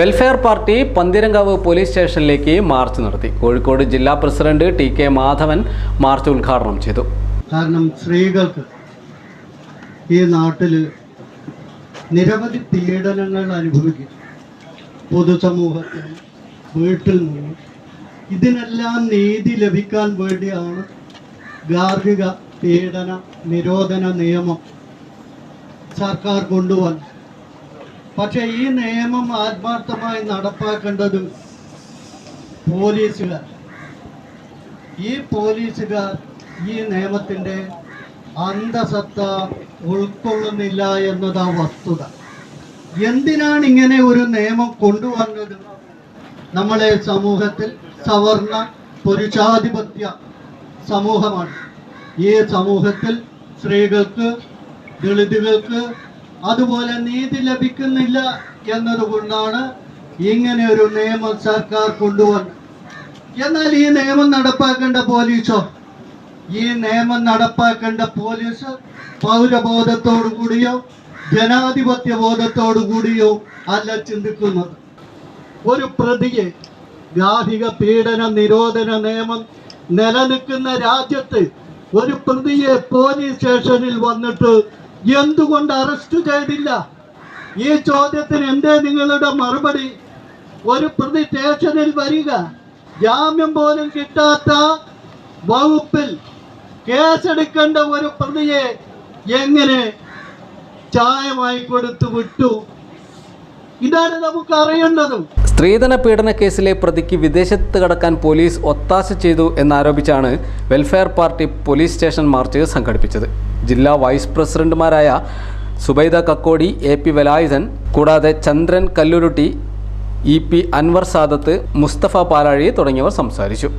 Welfare party Pantheerankavu police സ്റ്റേഷനിലേക്ക് march നടത്തി. കോഴിക്കോട് ജില്ലാ president T K Madhavan march ഉദ്ഘാടനം ചെയ്തു. കാരണം സ്ത്രീകൾക്ക് ഈ നാട്ടിൽ നിരവധി പീഡനങ്ങൾ അനുഭവിക്കും. പൊതുസമൂഹത്തിൽ വീട്ടിൽ നിന്നും. ഇതിനെല്ലാം നീതി ലഭിക്കാൻ വേണ്ടിയാണ് ഗാർഹിക പീഡന നിരോധന നിയമം സർക്കാർ കൊണ്ടുവന്നത്. പക്ഷേ ഈ നിയമം ആത്മാർത്ഥമായി നടപ്പാക്കേണ്ടത് പോലീസുകാർ. ഈ പോലീസുകാർ ഈ നിയമത്തിന്റെ അന്തസത്ത ഉൾക്കൊള്ളുന്നില്ല എന്നതാ വസ്തുത. എന്തിനാണ് ഇങ്ങനെ ഒരു നിയമം കൊണ്ടുവന്നത്? നമ്മളെ സമൂഹത്തിൽ സവർണ പുരുഷാധിപത്യ സമൂഹമാണ്. ഈ സമൂഹത്തിൽ സ്ത്രീകൾക്ക് ദളിതുകൾക്ക് അതുപോലെ നീതി ലഭിക്കുന്നില്ല എന്നതുകൊണ്ടാണ് ഇങ്ങനെ ഒരു നിയമം സർക്കാർ കൊണ്ടുവന്നത്. എന്നാൽ ഈ നിയമം നടപ്പാക്കേണ്ട പോലീസോ? ഈ നിയമം നടപ്പാക്കേണ്ട പോലീസ് പൗരബോധത്തോടു കൂടിയോ ജനാധിപത്യ ബോധത്തോടു കൂടിയോ അല്ല ചിന്തിക്കുന്നത്. ഒരു പ്രതിയെ ഗാർഹിക പീഡന നിരോധന നിയമം നിലനിൽക്കുന്ന രാജ്യത്ത് ഒരു പ്രതിയെ പോലീസ് സ്റ്റേഷനിൽ വന്നിട്ട് എന്തുകൊണ്ട് അറസ്റ്റ് ചെയ്തില്ല? ഈ ചോദ്യത്തിന് എന്തേ നിങ്ങളുടെ മറുപടി? ഒരു പ്രതി സ്റ്റേഷനിൽ വരിക ജാമ്യം പോലും കിട്ടാത്ത വകുപ്പിൽ കേസെടുക്കേണ്ട ഒരു പ്രതിയെ എങ്ങനെ ചായമായി കൊടുത്തു വിട്ടു? ഇതാണ് നമുക്ക് അറിയേണ്ടത് സ്ത്രീധന പീഡന കേസിലെ പ്രതിക്ക് വിദേശത്ത് കടക്കാൻ പോലീസ് ഒത്താശ ചെയ്തു എന്നാരോപിച്ചാണ് welfare party police station march സംഘടിപ്പിച്ചത്. ജില്ലാ വൈസ് പ്രസിഡന്റുമാരായ സുബൈദ കക്കോടി എ പി വെലായുധൻ കൂടാതെ ചന്ദ്രൻ കല്ലുരുട്ടി ഇ പി അൻവർ സാദത്ത് മുസ്തഫ പാലാഴി തുടങ്ങിയവർ സംസാരിച്ചു.